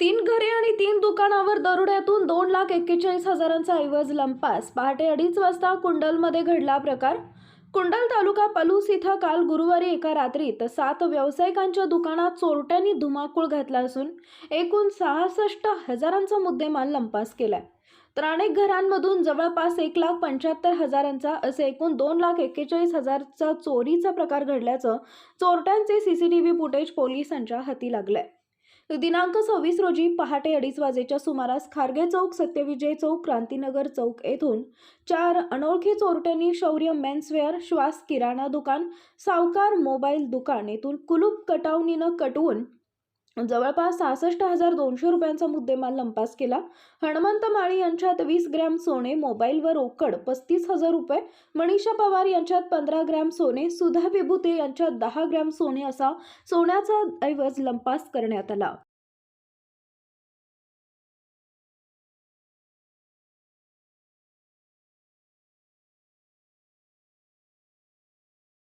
तीन घरे आणि तीन दुकानावर दरोड्यातून दोन लाख एक्केचाळीस हजारांचा ऐवज लंपास. पहाटे अडीच वाजता कुंडलमध्ये घडला प्रकार. कुंडल तालुका पलूस इथं काल गुरुवारी एका रात्रीत सात व्यावसायिकांच्या दुकानात चोरट्यांनी धुमाकूळ घातला असून एकूण सहासष्ट हजारांचा मुद्देमाल लंपास केलाय. तर अनेक घरांमधून जवळपास एक लाख पंच्याहत्तर हजारांचा असे एकूण दोन लाख एक्केचाळीस हजारचा चोरीचा प्रकार घडल्याचं चोरट्यांचे सीसीटीव्ही फुटेज पोलिसांच्या हाती लागलंय. दिनांक सव्वीस रोजी पहाटे अडीच वाजेच्या सुमारास खारगे चौक सत्यविजय चौक क्रांतीनगर चौक येथून चार अनोळखी चोरट्यांनी शौर्य मेन्सवेअर श्वास किराणा दुकान सावकार मोबाईल दुकान येथून कुलूप कटावणीनं कटवून जवळपास सहासष्ट हजार दोनशे रुपयांचा मुद्देमाल लंपास केला. हनुमंत माळी यांच्यात वीस ग्रॅम सोने मोबाईल व रोकड पस्तीस हजार रुपये मनीषा पवार यांच्यात पंधरा ग्रॅम सोने सुधा विभूते यांच्यात दहा ग्रॅम सोने असा सोन्याचा ऐवज लंपास करण्यात आला.